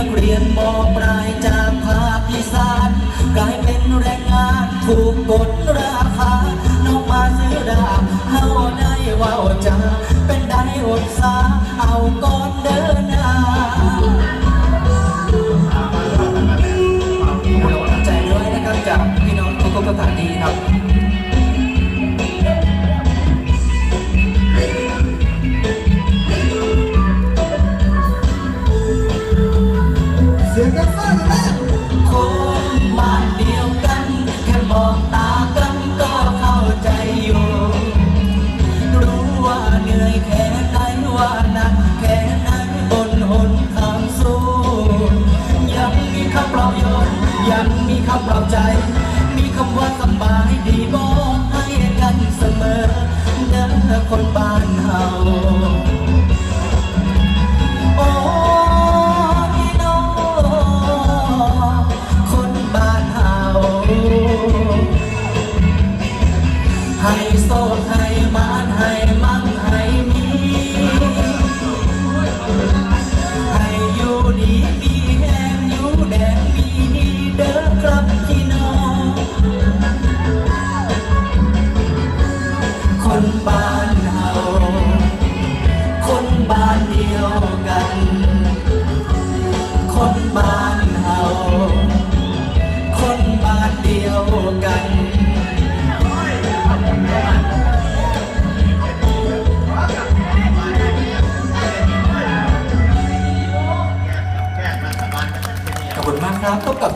ักเรียนมอปลายจากภาคอีสานกลายเป็นแรงงานถูกกดราคาน้องมาซื้อดาเฮาได้ว่าจาเป็นได้อดสาเอาก่อนเด้อ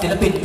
Te la.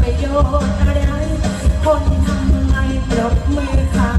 ประโยชน์อะไร คนทำไงปรบมือค่ะ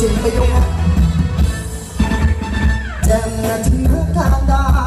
เจิบไปยงจำนาทีของการได้